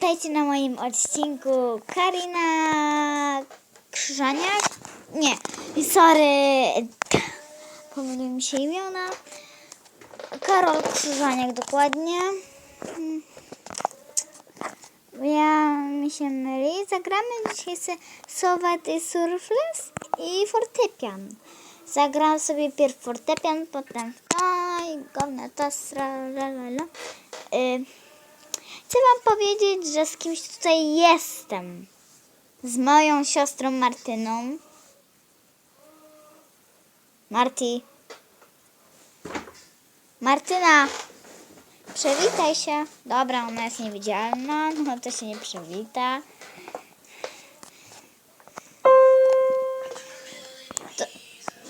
Witajcie na moim odcinku Karina Krzyżaniak. Nie, sorry, pomyliły mi się imiona. Karol Krzyżaniak dokładnie. Mm. Ja mi się myli. Zagramy dzisiaj Sowaty Surfles i fortepian. Zagram sobie pierw fortepian, potem to i gówno to sralalala. Y, Chcę wam powiedzieć, że z kimś tutaj jestem. Z moją siostrą Martyną. Marti. Martyna. Przywitaj się. Dobra, ona jest niewidzialna, no to się nie przywita. To,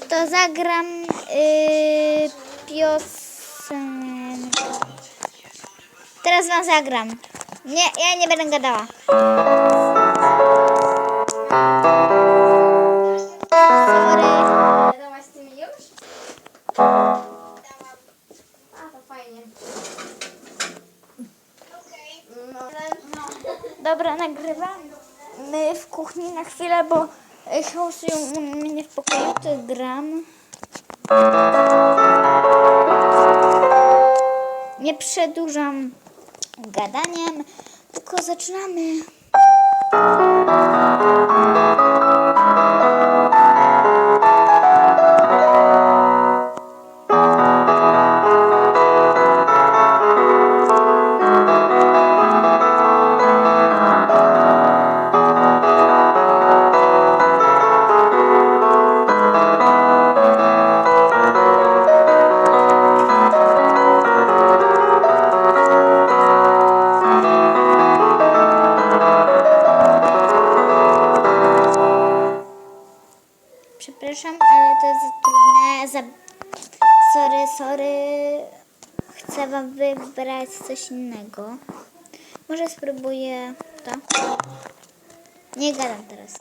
to zagram yy, piosenkę. Teraz wam zagram. Nie, ja nie będę gadała. Sorry. Dałaś ty mi już? Dałam. A, to fajnie. No. no. Dobra, nagrywamy w kuchni na chwilę, bo y, hałasują mnie w pokoju, to gram. Nie przedłużam gadaniem, tylko zaczynamy. Sorry. Chcę wam wybrać coś innego. Może spróbuję to. Nie gadam teraz.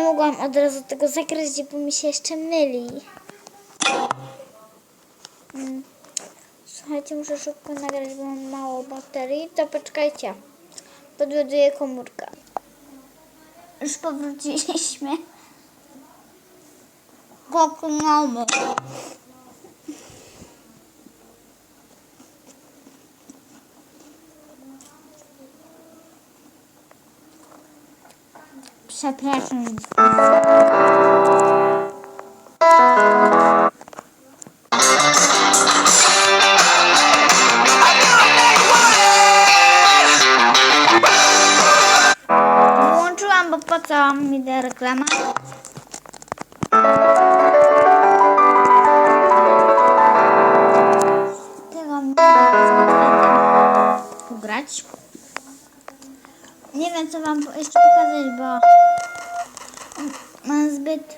Nie mogłam od razu tego zagrać, bo mi się jeszcze myli. Mm. Słuchajcie, muszę szybko nagrać, bo mam mało baterii. To poczekajcie. Podładuję komórkę. Już powróciliśmy. Koknąmy. Przepraszam. Wyłączyłam, bo po co mi ta reklama? Tego mi ugrać. Nie wiem, co wam jeszcze pokazać, bo mam zbyt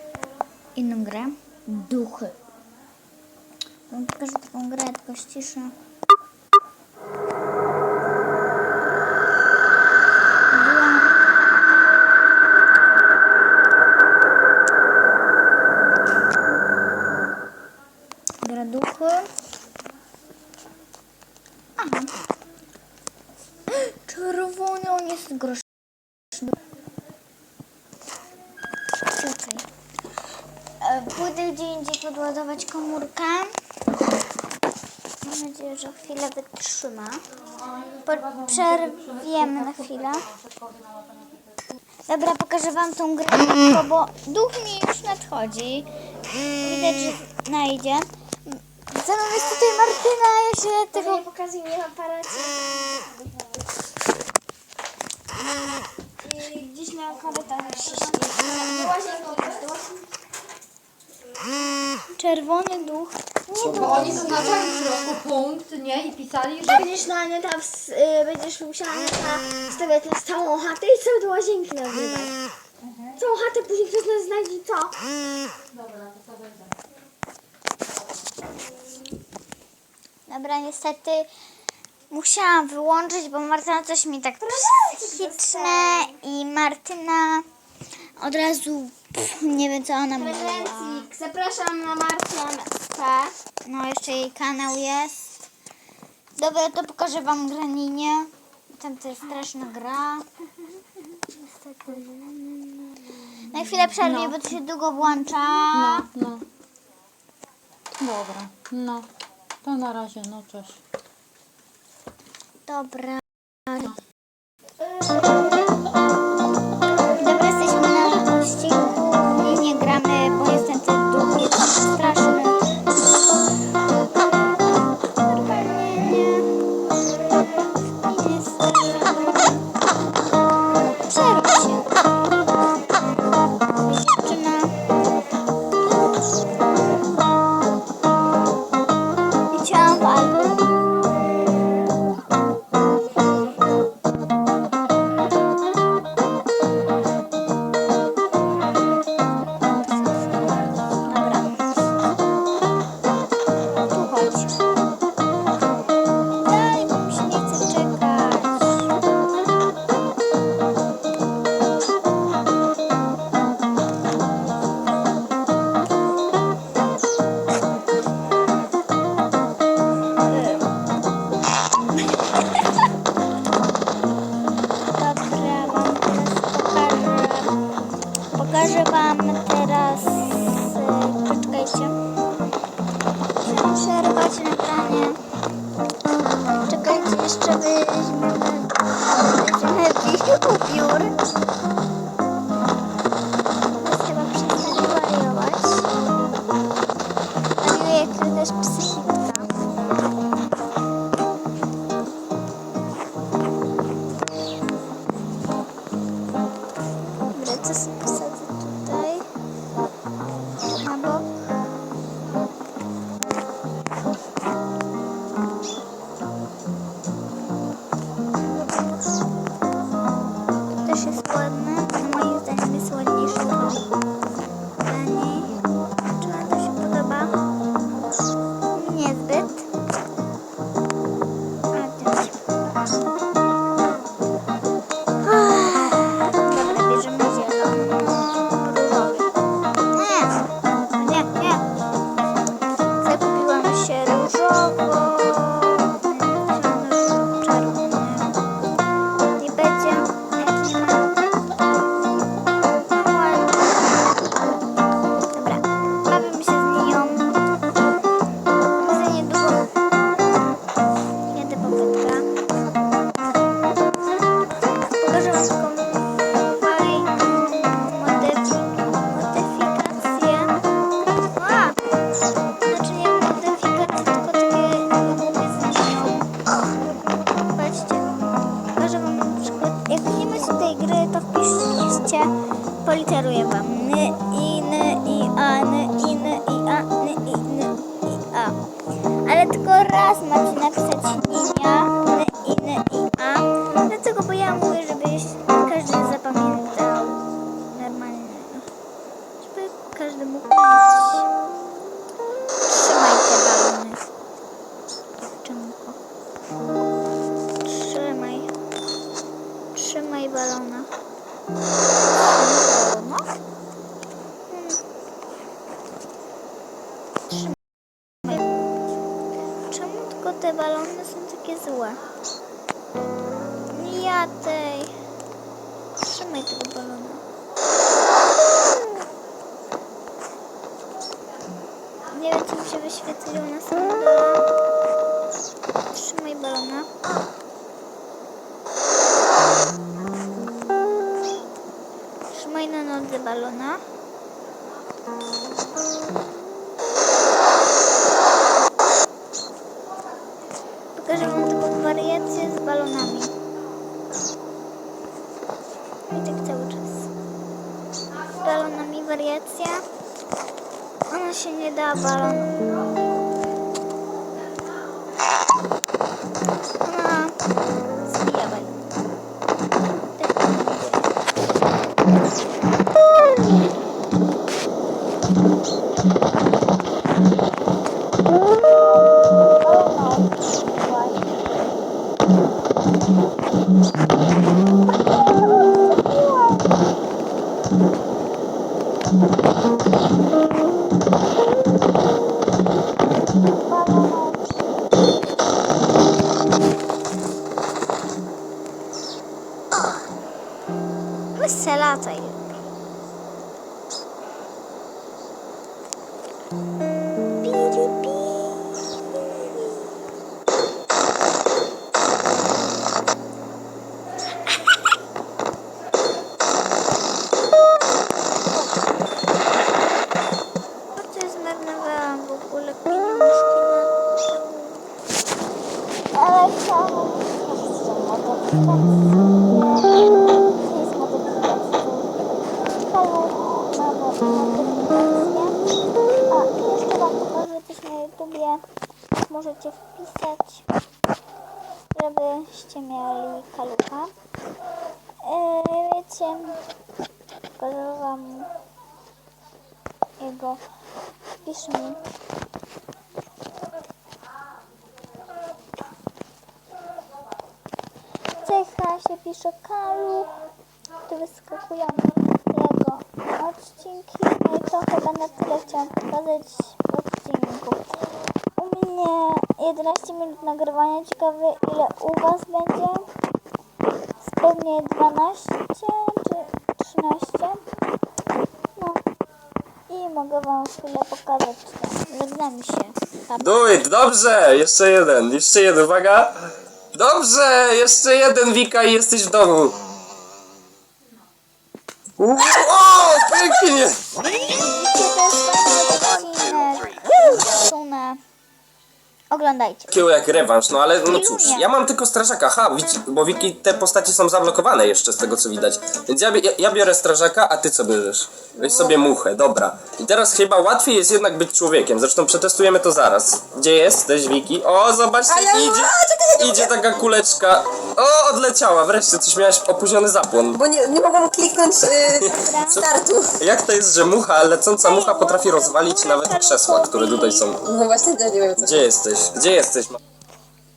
inną grę. Duchy. Wam pokażę taką grę, tylko Mam nadzieję, że chwilę wytrzyma. Po, przerwiemy na chwilę. Dobra, pokażę wam tą grę, bo duch mi już nadchodzi. Widać, że najdzie. Ze mną jest tutaj Martyna, ja się Tego nie pokazuj mi w aparacie. I gdzieś na korytarzu się śpi. Czerwony duch. Bo oni zaznaczali w środku punkt, nie? I pisali, że... Będziesz na nie tam, s- y, będziesz musiała na stawiać na całą chatę i całe do łazienki nagrywać. Całą chatę później ktoś nas znajdzie co? Dobra, niestety musiałam wyłączyć, bo Martyna coś mi tak psychiczne i Martyna od razu pff, nie wiem co ona mówiła. Prezencik, zapraszam na SP. No jeszcze jej kanał jest. Dobra, to pokażę wam graninie. Tam to jest straszna gra. Na chwilę przerwie, bo to się długo włącza. No, no. Dobra, no. To na razie, no cześć. Dobra, Señor. Te balony są takie złe? Nie ja tej. Trzymaj tego balona. Nie wiem, czy mi się wyświetliło na samym. Trzymaj balona. Trzymaj na nodze balona. Wyselataj. Pili, pili. Po co YouTubie. Możecie wpisać, żebyście mieli kalucha. E, wiecie, pokażę wam jego pisze mi cecha się pisze kaluch tu wyskakują jego odcinki no i to chyba na tyle chciałam pokazać w odcinku mnie 11 minut nagrywania ciekawe ile u was będzie pewnie 12 czy 13 no i mogę wam chwilę pokazać to. Się. Pa, dobrze! Jeszcze jeden, jeszcze jeden, uwaga! Dobrze! Jeszcze jeden, Wika, i jesteś w domu! U- Oglądajcie. Takiego jak rewanż, no ale no cóż, ja mam tylko strażaka, ha, bo Wiki, te postacie są zablokowane jeszcze z tego co widać. Więc ja, bi- ja, ja biorę strażaka, a ty co bierzesz? Weź sobie muchę, dobra. I teraz chyba łatwiej jest jednak być człowiekiem, zresztą przetestujemy to zaraz. Gdzie jesteś, Wiki? O, zobaczcie, idzie, idzie taka kuleczka. O, odleciała, wreszcie coś miałeś opóźniony zapłon. Bo nie, nie mogłam kliknąć yy, startu. Jak to jest, że mucha, lecąca mucha potrafi rozwalić nawet krzesła, które tutaj są. No właśnie, ja nie wiem co. Gdzie jesteś? Gdzie jesteś?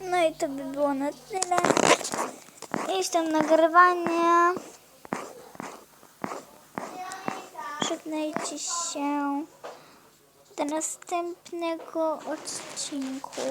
No i to by było na tyle. Jestem nagrywania. Żegnajcie się do następnego odcinku.